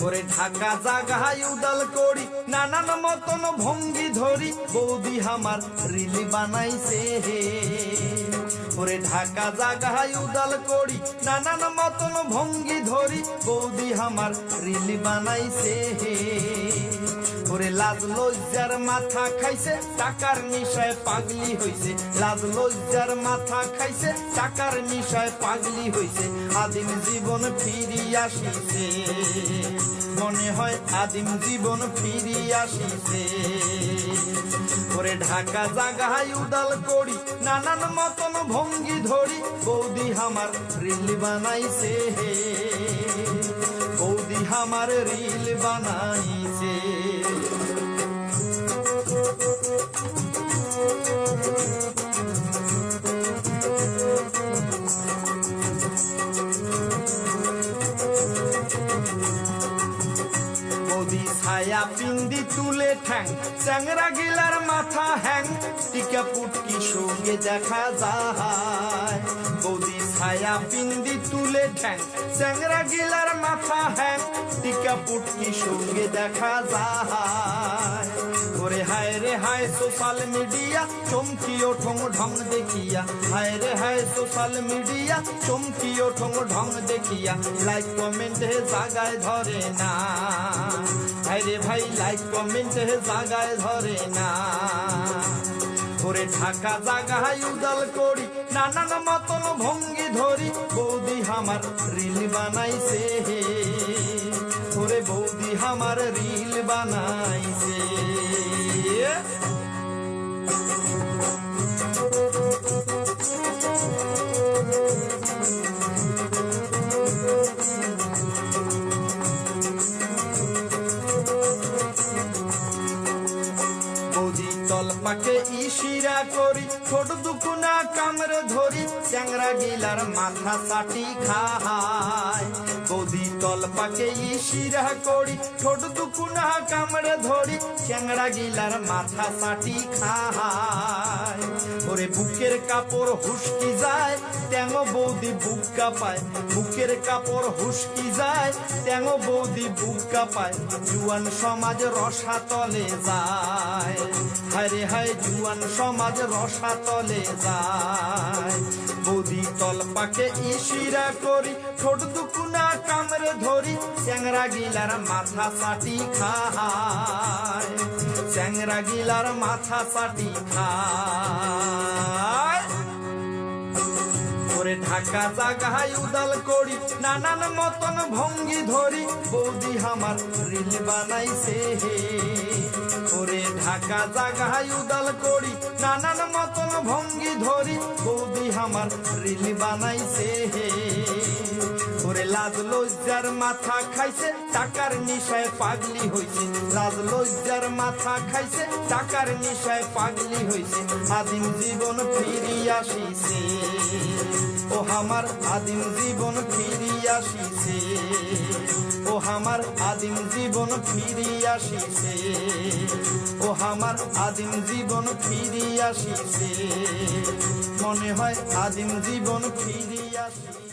করে ঢাকা জাগায় উদাল করি, নানান মতন ভঙ্গি ধরি, বৌদি আমার রিলি বানাইছে হে। ওরে ঢাকা জাগায় উদাল করি, নানান মতন ভঙ্গি ধরি, বৌদি আমার রিলি বানাইছে হে। ওরে লাজ লজ্জার মাথা খাইছে, টাকার নিশায় পাগলি হইছে। লাজ লজ্জার মাথা খাইছে, টাকার নিশায় পাগলি হইছে। আদিম জীবন ফিরি আসিছে। মনে হয় আদিম জীবন ফিরি আসিছে। ওরে ঢাকা জাগায় উদাল করি, নানান মতন ভঙ্গি ধরি। বৌদি আমার রিল বানাইছে বৌদি আমার রিল বানাইছে। ছায়া পিন্দি তুলে ঠ্যাং। চ্যাংরা গিলার মাথা হ্যাং। টিকা পুটকি সঙ্গে দেখা যায়। বৌদি ছায়া পিন্দি তুলে ঠ্যাং। চ্যাংরা গিলার মাথা হ্যাং। টিকা পুটকি সঙ্গে দেখা যায়। ওরে হায় রে হায়, সোশ্যাল মিডিয়া চমকি ওঠং ঢং দেখিয়া। হায় রে হায়, সোশ্যাল মিডিয়া চমকি ওঠং ঢং দেখিয়া। লাইক কমেন্ট জাগায় ধরে না। হায় রে ভাই লাইক কমেন্ট জাগায় ধরে না। ধরে ঢাকা জাগায় উদাল করি, নানান মতন ভঙ্গি ধরি। বৌদি আমার রিল বানাইছে। বৌদি তল পাকে ইশিরা করি ছোট দুকুনা কামড়ে ধরি চ্যাংরা গিলার মাথা সাটি খায় বৌদি তল পাকে ইশিরা করি ছোট দুকুনা কামড়ে ধরি চ্যাংরা গিলার মাথা চাটি খায়। ওরে বুকের কাপড় হুসকি যায়, ট্যাঙ বৌদি বুক কাপায় বুকের কাপড় হুসকি যায়, ট্যাঙ বৌদি বুক কাপায় জুয়ান সমাজ রসা তলে যায়। হায় রে হায়, জুয়ান সমাজ রসা তলে যায়। তল পাকে ইশিরা করি ছোট দুকুনা কামড়ে ধরি, চ্যাংরা গিলার মাথা চাটি খায়, চ্যাংরা গিলার মাথা চাটি খায়। ঢাকা জাগায় উদাল করি, নানান মতন ভঙ্গি ধরি, বৌদি আমার রিল বানাইছে হে। ওরে ঢাকা জাগায় উদাল করি, নানান মতন ভঙ্গি আমার রিল বানাইছে ওরে লাজ লজ্জার মাথা খাইছে, টাকার নিশায় পাগলি হইছে। লাজ লজ্জার মাথা খাইছে, টাকার নিশায় পাগলি হইছে। আদিম জীবন ফিরি আসিছে। ও আমার আদিম জীবন ফিরি আসিছে। ও আমার আদিম জীবন ফিরি আসিছে। ও আমার আদিম জীবন ফিরি আসিছে। মনে হয় আদিম জীবন ফিরি আসিছে।